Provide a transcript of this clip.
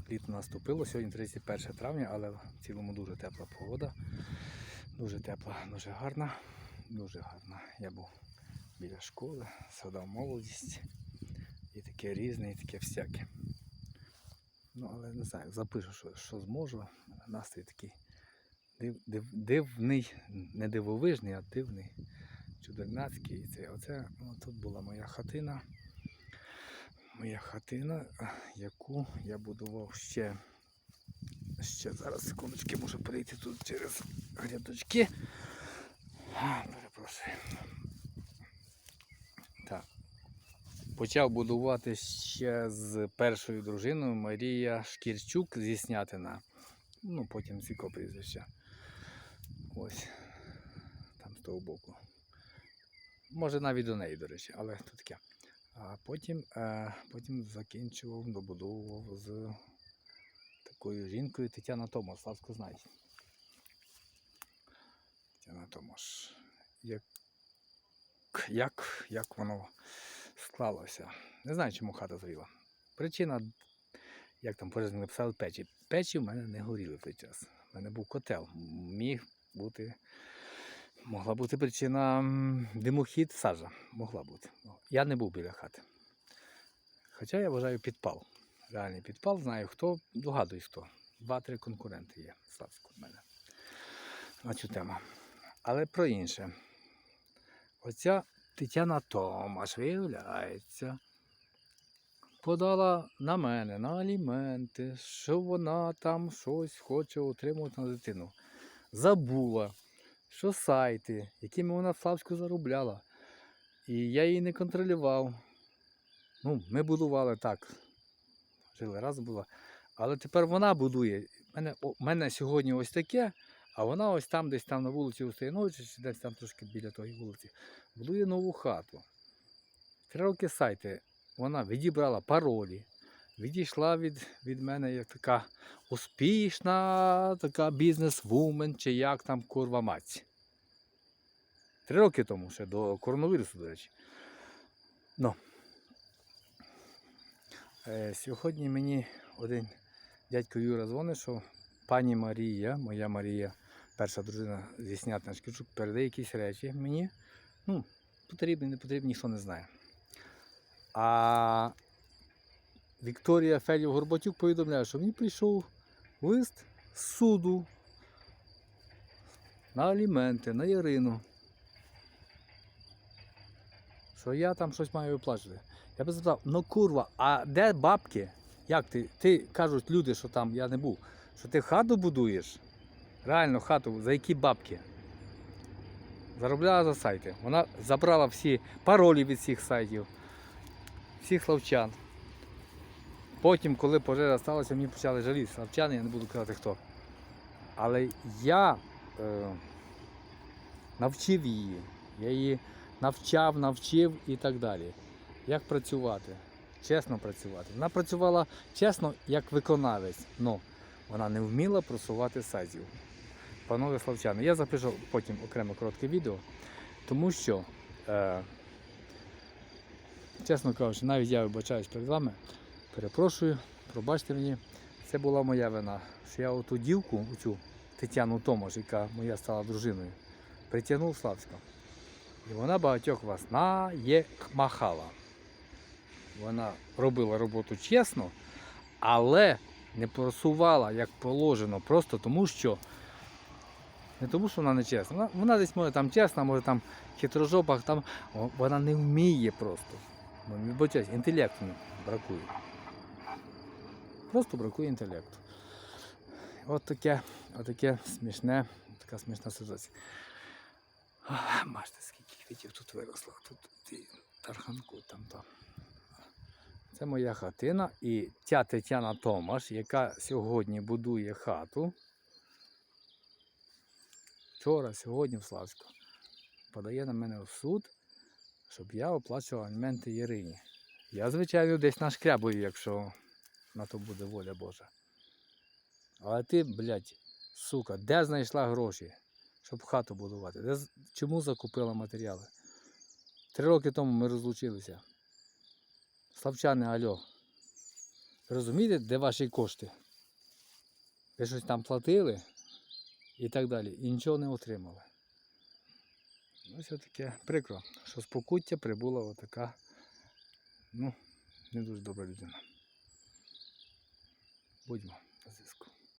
так літо наступило. Сьогодні 31 травня, але в цілому дуже тепла погода. Дуже тепла, дуже гарна. Дуже гарна. Я був біля школи, згадав молодість. І таке різне, і таке всяке. Ну, але не знаю, запишу, що, що зможу. Настрій такий див, див, дивний, не дивовижний, а дивний, чудернацький. І це, оце, тут була моя хатина. Моя хатина, яку я будував ще. Ще зараз секундочки можу перейти тут через грядочки. Перепрошую. Так. Почав будувати ще з першою дружиною Марія Шкірчук зі Снятина. Ну, потім Сіко прізвище. Ось. Там з того боку. Може навіть до неї, до речі, але то таке. А потім, е, потім закінчував, добудовував з такою жінкою Тетяна Томаш, Славсько знає. Тетяна Томаш. Як, як, як воно склалося? Не знаю, чому хата згоріла. Причина, як там пожежники написали, печі. Печі в мене не горіли в той час. У мене був котел. Міг бути. Могла бути причина димохід, сажа. Могла бути. Я не був біля хати. Хоча я вважаю підпал. Реальний підпал, знаю хто, догадуюсь хто. Два-три конкуренти є Славську в мене на цю тему. Але про інше. Оця Тетяна Томаш, виявляється, подала на мене на аліменти, що вона там щось хоче отримувати на дитину. Забула, що сайти, якими вона в Славську заробляла. І я її не контролював. Ну, ми будували так. Жили раз була. Але тепер вона будує. У мене, мене сьогодні ось таке, а вона ось там, десь там на вулиці у Стояновича, чи десь там трошки біля тої вулиці, будує нову хату. Три роки сайти вона відібрала паролі, відійшла від, від мене як така успішна така бізнес-вумен, чи як там курва мать. Три роки тому ще до коронавірусу, до речі. Ну. Е, сьогодні мені один дядько Юра дзвонить, що пані Марія, моя Марія, перша дружина зі Снятина Шкірчук, передає якісь речі мені. Ну, потрібні, не потрібні, ніхто не знає. А Вікторія Федів Горбатюк повідомляє, що мені прийшов лист з суду на аліменти, на Ярину. Що я там щось маю виплачувати. Я би запитав, ну курва, а де бабки? Як ти? Ти кажуть люди, що там я не був, що ти хату будуєш? Реально хату, за які бабки? Заробляла за сайти. Вона забрала всі паролі від всіх сайтів, всіх славчан. Потім, коли пожежа сталася, мені почали жаліти славчани, я не буду казати хто. Але я е, навчив її. Я її навчав, навчив і так далі. Як працювати? Чесно працювати. Вона працювала чесно, як виконавець, але вона не вміла просувати сайтів. Панове славчани, я запишу потім окремо коротке відео, тому що, е, чесно кажучи, навіть я вибачаюсь перед вами, перепрошую, пробачте мені, це була моя вина, що я оту дівку, оцю Тетяну Томаш, яка моя стала дружиною, притягнув Славська. І вона багатьох вас наєкмахала. Вона робила роботу чесно, але не просувала як положено, просто тому що. Не тому, що вона не чесна. Вона, вона десь може там чесна, може там хитрожопах, там вона не вміє просто. Вибачаюсь, інтелекту бракує. Просто бракує інтелекту. От таке, от таке смішне, така смішна ситуація. Бачите, скільки квітів тут виросло, тут тарханку там то. Це моя хатина і ця Тетяна Томаш, яка сьогодні будує хату. Вчора, сьогодні в Славську, подає на мене в суд, щоб я оплачував аліменти Ярині. Я, звичайно, десь нашкрябую, якщо на то буде воля Божа. Але ти, блядь, сука, де знайшла гроші, щоб хату будувати? Де, чому закупила матеріали? Три роки тому ми розлучилися. Славчани, альо. Розумієте, де ваші кошти? Ви щось там платили і так далі, і нічого не отримали. Ось таке прикро, що з покуття прибула отака, ну, не дуже добра людина. Будьмо на зв'язку.